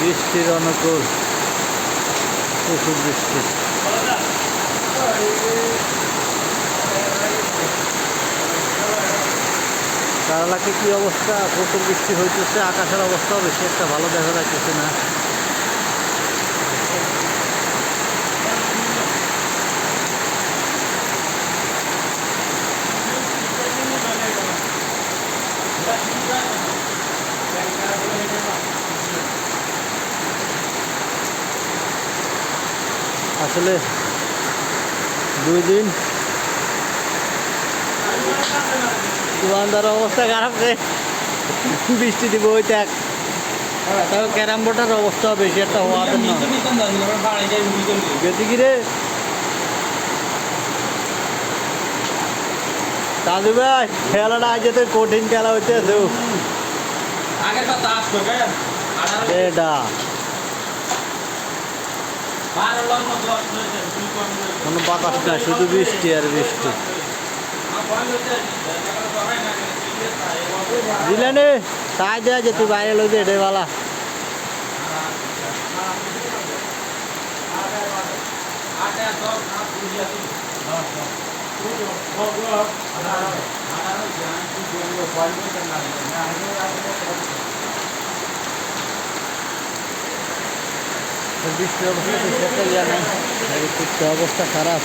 বৃষ্টির অনুকূল, প্রচুর বৃষ্টি। কারালাকে কি অবস্থা? প্রচুর বৃষ্টি হইতেছে, আকাশের অবস্থাও বেশি একটা ভালো দেখা যাচ্ছে না। আসলে দুই দিন দোকানদার অবস্থা খারাপ রে বৃষ্টি দিব ওই দেখ। তবে ক্যারাম বোর্ডের অবস্থা বেশি একটা হওয়াতে না। গেছি রে দাদু ভাই খেলাটা আজ তো কঠিন খেলা হইতে আছে আগের এটা কোনো বাতাস নাই শুধু বৃষ্টি আর বৃষ্টি দিলে নে তাই দেয়া যে তুই বাইরে লই দে বালা বৃষ্টির অবস্থা তো সেটা ইয়া অবস্থা খারাপ।